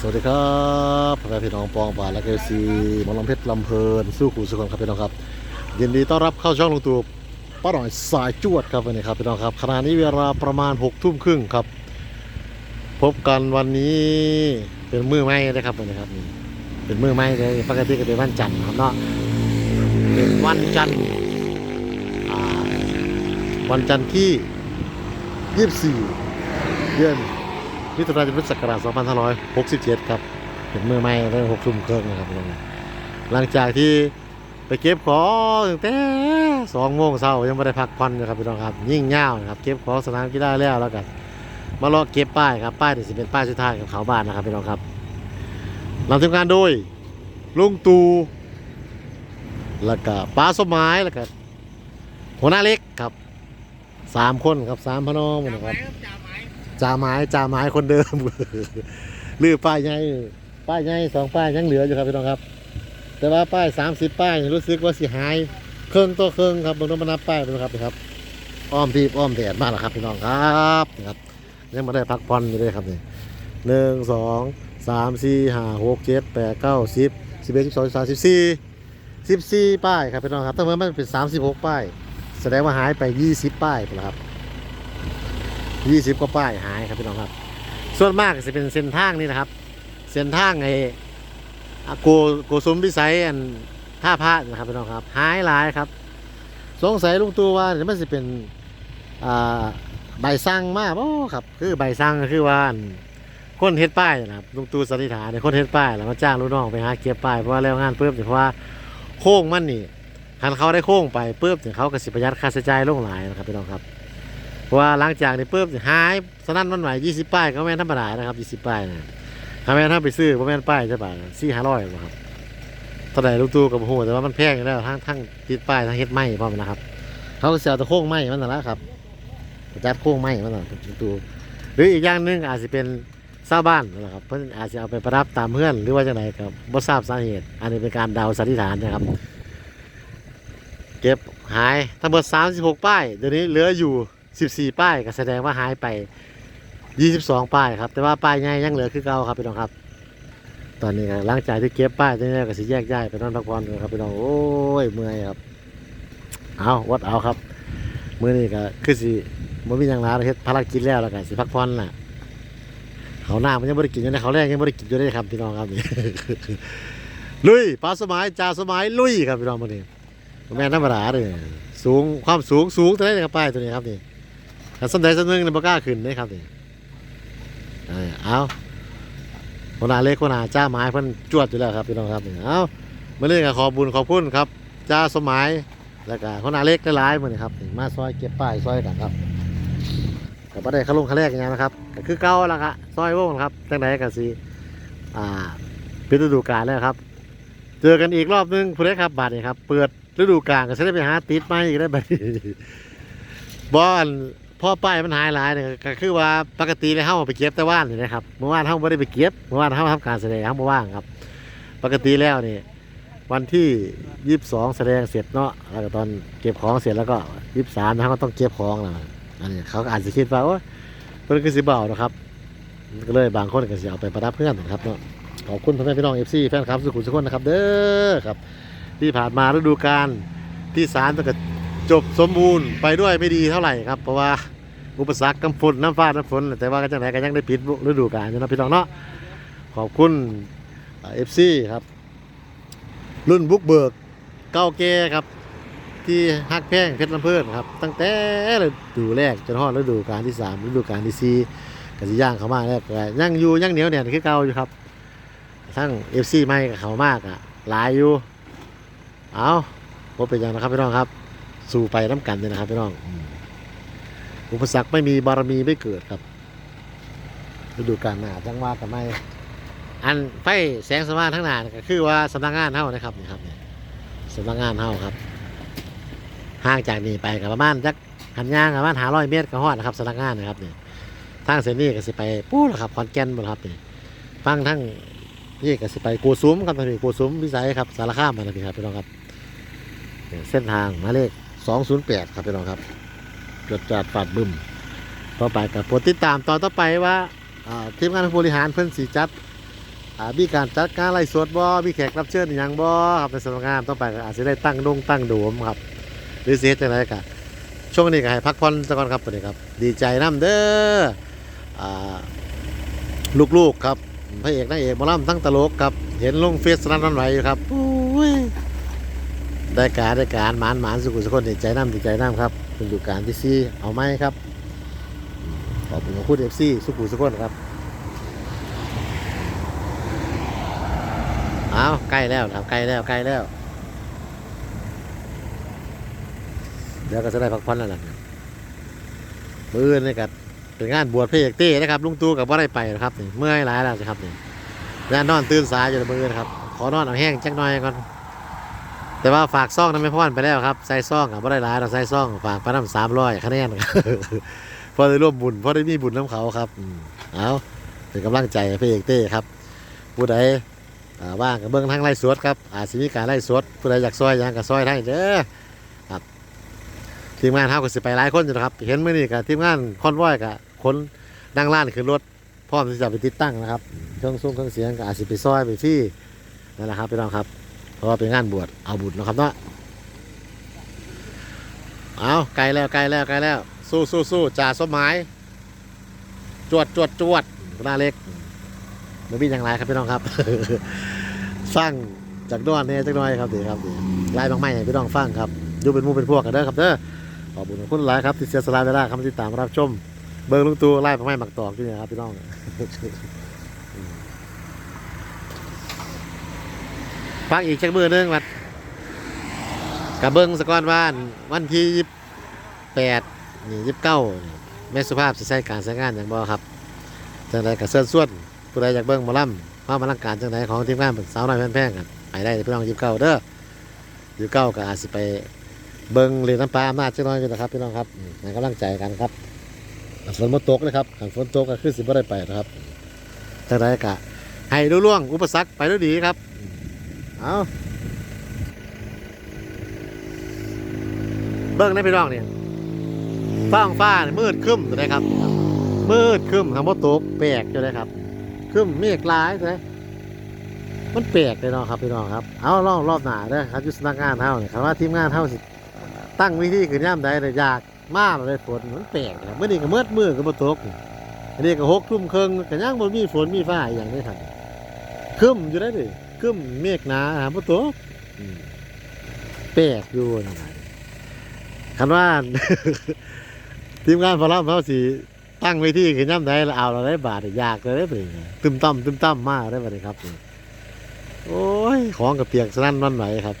สวัสดีครับพ่อแม่พี่น้องปองป่าและเกซีหมอลำเพชรลำเพลินสู้ขู่สุขครับพี่น้องครับยินดีต้อนรับเข้าช่องลงตู่ป้าหน่อยสายจวดครับวันนี้ครับพี่น้องครับขณะนี้เวลาประมาณ6กทุ่มครึ่งครับ พบกันวันนี้เป็นมือไม้นะครับวันนี้ครับเป็นมือไม้เลยปกติก็เป็นวันจันทร์ครับเนาะเป็นวันจันทร์วันจันทร์ที่ 24 เดือน มิถุนายนพุทธศักราช2567 ครับเป็นมือใหม่ได้6ทุ่มครึ่องนะครับพี่น้องหลังจากที่ไปเก็บของตั้งแต่2โมงเช้ายังไม่ได้พักผ่อนนะครับพี่น้องครับ ยิ่งเง่านะครับเก็บของสนามกีฬาแล้วแล้วกันมารอเก็บป้ายครับป้ายนี่สิเป็นป้ายสุดท้ายของเขาบ้านนะครับพี่น้องครับนำทีมงานโดยลุงตูแล้วก็ป้าสมหมายแล้วก็หัวหน้าเล็กครับสามคนครับสามพนอมนะครับ จ่าไม้จ่าไม้คนเดิมลือป้ายใหญ่ป้ายใหญ่สองป้ายยังเหลืออยู่ครับพี่น้องครับ แต่ว่าป้ายสามสิบป้ายรู้สึกว่าสิหายเครื่องตัวเครื่องครับบางต้องมานับป้ายไปนะครับนะครับอ้อมทีบอ้อมแดดมากแล้วครับพี่น้องครับนะครับยังมาได้พักผ่อนอยู่เลยครับนี่หนึ่งสองสามสี่ห้าหกเจ็ดแปดเก้าสิบสิบเอ็ดสิบสองสิบสามสิบสี่สิบสี่ป้ายครับพี่น้องครับตั้งแต่มันเป็นสามสิบหกป้าย แสดงว่าหายไปยี่สิบป้ายไปแล้วครับ ยี่สิบกว่าป้ายหายครับพี่น้องครับ ส่วนมากจะเป็นเส้นทางนี่นะครับ เส้นทางไอ้โกโกสุมพิสัยอันท่าพระนะครับพี่น้องครับ หายหลายครับ สงสัยลุงตูว่าเดี๋ยวมันจะเป็นใบสั่งมากบ่ครับ คือใบสั่งก็คือว่านคนเฮ็ดป้ายนะครับลุงตูสันนิษฐานเนี่ยคนเฮ็ดป้ายแล้วมาจ้างลูกน้องไปหาเก็บป้ายเพราะว่าแล้วงานปุ๊บเนี่เพราะว่าโค้งมันนี่คันเขาได้โค้งไปปุ๊บเนี่เขาก็สิประหยัดค่าใช้จ่ายลงหลายนะครับพี่น้องครับ เพราะว่าหลังจากนี้ปุ๊บหายสนั่นมันไหวยี่สิบป้ายก็แม่นธรรมดานะครับยี่สิบป้ายนะถ้าแม่นถ้าไปซื้อก็แม่นป้ายใช่ป่ะสี่ห้าร้อยครับเท่าไหร่ลูกตู้กับโหแต่ว่ามันแพงอยู่แล้วทั้งทั้งติดป้ายทั้งเฮ็ดไม้พร้อมนะครับเขาเสียตะโค้งไม้มันนั่นแหละครับจัดโค้งไม้มันนั่นลูกตู้หรืออีกอย่างหนึงอาจจะเป็นเศร้าบ้านนะครับเพื่อนอาจจะเอาไปประดับตามเพื่อนหรือว่าจะไหนครับบ่ทราบสาเหตุ อันนี้เป็นการเดาสันนิษฐานนะครับ เก็บหายทั้งหมด36 ป้ายเดี๋ยวนี้เหลืออยู่ 14 ป้ายก็แสดงว่าหายไป 22 ป้ายครับ แต่ว่าป้ายใหญ่ยังเหลือคือเก่าครับพี่น้องครับ ตอนนี้ก็หลังจากที่เก็บป้ายตรงนี้ก็สิแยกย้ายไปนอนพักผ่อนกันครับพี่น้องโอ้ยเมื่อยครับ เอาวัดเอาครับมื้อนี้ก็คือสิบ่มีหยังหลายเฮ็ดภารกิจแล้วแล้วก็สิพักผ่อนน่ะเขาหน้ามันยังบ่ได้กินอยู่นะเขาแรกยังบ่ได้กินอยู่เลยครับพี่น้องครับนี่ลุยปลาสมัยจ่าสมัยลุยครับพี่น้องมื้อนี้บ่แม่นธรรมดาเลยสูงความสูงสูงเท่าไหร่ครับป้ายตัวนี้ครับนี่ ถ้าสนใจสนึงเนี่ยบ่กล้าขึ้นเลยครับนี่เอาคนหาเล็กคนหาจ้าไม้เพิ่นจวดอยู่แล้วครับพี่น้องครับนี่เอามาเล่นกับขอบุญขอบคุณครับ จ้าสมัยแล้วก็คนหาเล็กหลายๆมือนี้ครับนี่มาซอยเก็บป้ายซอยกันครับก็บ่ได้เขาลงเขาแรกอย่างนี้นะครับก็คือเก่าแล้วครับซอยวงครับจังไดก็สิอ่าเป็นฤดูกาลแล้วครับ เจอกันอีกรอบนึงผู้ใดครับบาดนี้ครับ เปิดฤดูกาลก็จะได้ไปหาติดไม้อีกได้บัดนี้บอน พ่อป้ายมันหายหลายเนี่ยก็คือว่าปกติเลยเฮาไปเก็บแต่ว่านนี่นะครับเมื่อวานเฮาไม่ได้ไปเก็บเมื่อวานเฮาทำการแสดงเฮาบ่ว่างครับ ปกติแล้วนี่วันที่ยี่สิบสองแสดงเสร็จเนาะแล้วก็ตอนเก็บของเสร็จแล้วก็ยี่สิบสามเขาก็ต้องเก็บของแล้วอันนี้เขาอาจจะคิดว่าโอ้ยเพิ่นคือสิเบานะครับก็เลยบางคนก็สิเอาไปประดับเพื่อนนะครับเนาะขอบคุณพ่อแม่พี่น้องเอฟซีแฟนคลับสุขุมสุขคนนะครับเด้อครับ ที่ผ่านมาฤดูกาลที่สามตั้งแต จบสมบูรณ์ไปด้วยไม่ดีเท่าไหร่ครับ เพราะว่าอุปสรรคน้ำฝนน้ำฟ้าน้ำฝนแต่ว่าก็จังไหนก็ยังได้ปิดฤดูกาลนะพี่น้องเนาะขอบคุณเอฟซีครับ รุ่นบุกเบิกเก้าแก่ครับ ที่ฮักแพงเพชรลำเพิ่นครับ ตั้งแต่ฤดูแรกจนฮอดฤดูกาลที่สามฤดูกาลที่สี่กสิย่างเขามากแล้วก็ยังอยู่ยังเหนียวเนี่ยคือเก่าอยู่ครับทั้งเอฟซีไม่กับเขามากอะหลายอยู่เอาพบเป็นอย่างนะครับพี่น้องครับ สู่ไปน้ำกันเลยนะครับพี่น้องอืมอุปสรรคไม่มีบารมีไม่เกิดครับฤดูกาลหน้าจังว่ากันไม่ อันไฟแสงสว่างทั้งหน้านี่ก็คือว่าสำนักงานเท่านะครับนี่ครับนี่สำนักงานเท่าครับห่างจากนี้ไปกับประมาณจักหันย่างประมาณหาร้อยเมตรก็ฮอดนะครับสำนักงานนะครับนี่ทางเส้นนี้ก็สิไปปู้ละครับขอนแก่นหมดครับนี่ฟังทั้งนี่ก็สิไปกูซุ้มครับทางนี้กูซุ้มวิสัยครับสารคามมาแล้วพี่ครับพี่น้องครับเนี่ยเส้นทางหมายเลข 208ครับพี่น้องครับจดจัดฝาดบึมต่อไปกับโปรดติดตามตอนต่อไปว่าทีมงานผู้บริหารเพิ่นสีจัดมีการจัดการไล่สดบ่มีแขกรับเชิญอย่างบ่ครับในสำนักงานต้องไปอาจจะได้ตั้งดงตั้งโดมครับ หรือเสียจังไดก็ช่วงนี้ก็ให้พักผ่อนซะก่อนครับตัวนี้ครับ ดีใจน้ำเด้อลูกๆครับพระเอกนางเอกมอลำทั้งตลกครับ เห็นลงเฟซนั้นนั้นไหวครับ ได้การได้การหมานหมานสุขุสุคนดีใจน้ำดีใจน้ำครับเป็นอยู่การที่ซีเอาไหมครับ ขอบคุณคุณเอฟซีสุขุสุคนครับเอาใกล้แล้วครับใกล้แล้วใกล้แล้วเดี๋ยวก็จะได้พักผ่อนแล้วล่ะมืออื่นนี่กับเป็นงานบวชพระเอกเต้นะครับลุงตู่กับว่าได้ไปนะครับนี่เมื่อยหลายแล้วสิครับนี่งานนอนตื่นสายอยู่ในมืออื่นครับ ขอนอนเอาแห้งจักหน่อยก่อน แต่ว่าฝากซ่องนั้นไม่พ่อนไปแล้วครับใส่ซ่องกับว่าได้หลายเราใส่ซ่องฝากไปน้ำสามร้อยคะแนนครับพอได้ร่วมบุญพอได้มีบุญน้ำเขาครับเอาเป็นกำลังใจพระเอกเต้ครับ ผู้ใดว่างกับเบิ้องทั้งไล่สวดครับอาจจะมีการไล่สวดผู้ใดอยากซอยยังก็ซอยได้เด้อทีมงานเท่ากับสิไปหลายคนอยู่นะครับ เห็นมื่อนี้กับทีมงานคอนวอยกับคนนั่งล่านขึ้นรถพร้อมที่จะไปติดตั้งนะครับเครื่องซุ้มเครื่องเสียงกับอาจสิไปซอยไปที่นั่นแหละครับพี่น้องครับ เพราะว่าเป็นงานบวชเอาบุญเนะครับเนาะเอาไกลแล้วไกลแล้วไกลแล้ว สู้สู้สู้จ่าสมหมายจวดจวดจวดหน้าเล็กไม่มีอย่างไรครับพี่น้องครับ สร้างจากด้วนเนี่ยจักน้อยครับดีครับดีไล่บางไม้พี่น้องฟังครับยูเป็นมู่เป็นพวกกันเด้อครับเด้อขอบคุณคุณหลายครับที่เสียสละเวลาคำติดตามรับชม เบิ้งลุงตูไล่ไปไม่หมักตอกที่นี่ครับพี่น้อง พักอีกจักมือหนึงวัดกับเบิ้งสกอนบ้านวันที่ยี่แปดนี่ยี่สิบเก้าแม่สุภาพจะใช้การใช้งานอย่างบ่ครับจังใดกับเสื้อส่วนผู้ใดอยากเบิ้งหมอลำมามาลังการจังใดของทีมงานสาวน้อยแพงๆกันไปได้พี่น้องยี่สิบเก้าเด้อยี่สิบเก้าก็อาจสิไปเบิ้งเรียนน้ำปลาอำนาจจังน้อยกันนะครับพี่น้องครับให้กำลังใจกันครับฝนมาตกนะครับถ้าฝนตกก็คือสิบ่ได้ไปนะครับแต่ได้กะให้รู้ล่วงอุปสรรคไปด้วยดีครับ เอาเบิ้งได้พี่น้องเนี่ยฟ้างฟ้าเนี่ยมืดครึ้มอยู่เลยครับ มืดครึ้มคำว่าตกแปลกอยู่เลยครับครึ้มเมฆหลายเลยมันแปลกเลยเนาะครับพี่น้องครับ เอารอบรอบหนาเด้อครับยุสำนักงานเท่าเนี่ยคำว่าทีมงานเท่าสิตั้งวิธีขึ้นย่ำใดเลยอยากมากเลยฝนมันแปลกเลยเมื่อนี้ก็เมื่อมือก็มาตกอันนี้ก็หกทุ่มครึ่งก็ยังบ่มีฝนมีฟ้าอย่างนี้ครับครึ้มอยู่ได้ดิ ครึ้มเมฆหนาหาบ่ตกอืมแปลกอยู่นะคันว่า ทีมงานพลัมเขาสิตั้งเวทีขึ้นย่ำใดแล้วเอาเราได้บาทอยากเลยได้เป็นไงตึมต่ำตึมต่ำมากได้บัดนี้ครับ โอ้ย ของกับเปียกสนั่นวันไหวครับ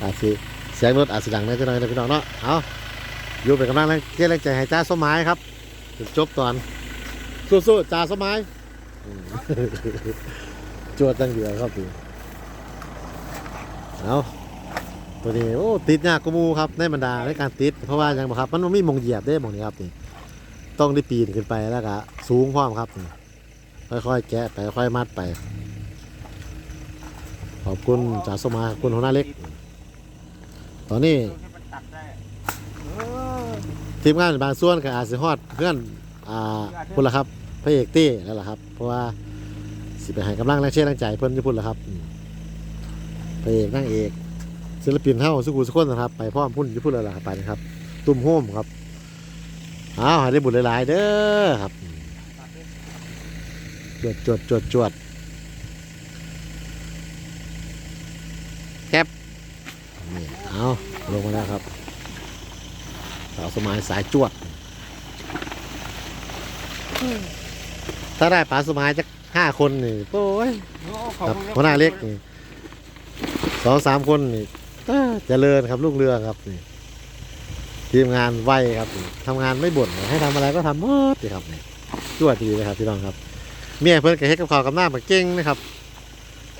อาจสิเสียงรถอาจสิดังได้จังหน่อยนะพี่น้องเนาะเอาอยู่เป็นกำลังเกล้งใจให้จ้าสมัยครับจนจบตอนสู้ๆจ้าสมัยอืม จวดตั้งเดียวครับพี่เอาตัวนี้โอ้ติดยากกว่าหมูครับในบรรดาในการติด เพราะว่ายังบ่ครับ มันบ่มีมองเหยียบได้มองนี้ครับนี่ต้องได้ปีนขึ้นไปแล้วก็สูงพร้อมครับนี่ค่อยๆแกะไปค่อยๆมัดไป ขอบคุณจ่าสมัยขอบคุณหัวหน้าเล็ก ตอนนี้ทีมงานบางส่วนก็อาจสิฮอดเพื่อนอ่าพุ่นละครับ พระเอกเต้แล้วล่ะครับ เพราะว่าสิไปให้กำลังแรงเชียร์แรงใจเพิ่นอยู่พุ่นละครับพระเอกนางเอกศิลปินเฮาสุขุสุขคนนะครับ ไปพร้อมพุ่นอยู่พุ่นแล้วล่ะไปนะครับ ตุ้มโฮมครับอ้าวให้ได้บุญหลายๆเด้อครับจวดจวดจวดจวดแคปนี่เอาลงมาแล้วครับสาวสมัยสายจวด ถ้าได้ป๋าสมัยจะห้าคนนี่โอ้ยครับหัวหน้าเล็กนี่สองสามคนนี่เอ้อเจริญครับลูกเรือครับนี่ทีมงานไวครับนี่ทำงานไม่บ่นให้ทำอะไรก็ทำหมดเลยครับนี่จวดดีเลยครับพี่น้องครับ เมียเพื่อนกับเฮ็ดกับข้าวกับหน้ามาเก่งนะครับ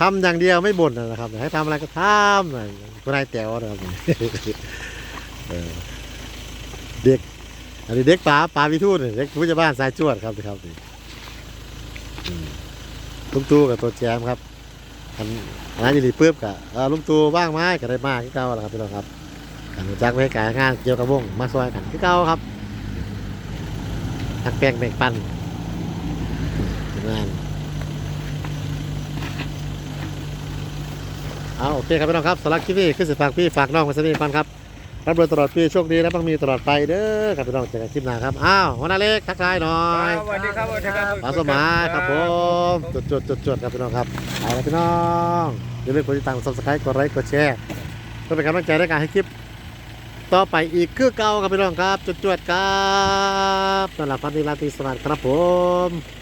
ทำอย่างเดียวไม่บ่นนะครับ ให้ทำอะไรก็ทำหน่อยคุณนายแต๋วนะครับเออเด็กอันนี้เด็กป๋าป๋าวิทูตนี่เด็กผู้จัดบ้านสายจวดครับครับนี่อืม ลุงตู่กับตัวแจมครับอันอันนั้นอยู่ดีปุ๊บกับลุงตู่บ้างไหมก็ได้มากที่เก่าแล้วครับพี่น้องครับกันจักไว้การงานเกี่ยวกับวงมาซอยกันที่เก่าครับทักแป้งแบ่งปันงานเอาโอเคครับพี่น้องครับสำหรับคลิปนี้คือสิฝากพี่ฝากน้องไว้สักนิดก่อนครับ รับรวยตลอดปีโชคดีและต้องมีตลอดไปเด้อครับพี่น้องเจอกันคลิปหน้าครับอ้าวหัวหน้าเล็กทักทายหน่อยสวัสดีครับสวัสดีครับปลาสมหมายครับผมจดจดจดจดครับพี่น้องครับเอาละพี่น้องอย่าลืมกดติดตามกด subscribe กดไลค์กดแชร์เพื่อเป็นกำลังใจในการให้คลิปต่อไปอีกคือเก่าครับพี่น้องครับจดจดครับสำหรับพันธีราตรีสวัสดิ์ครับผม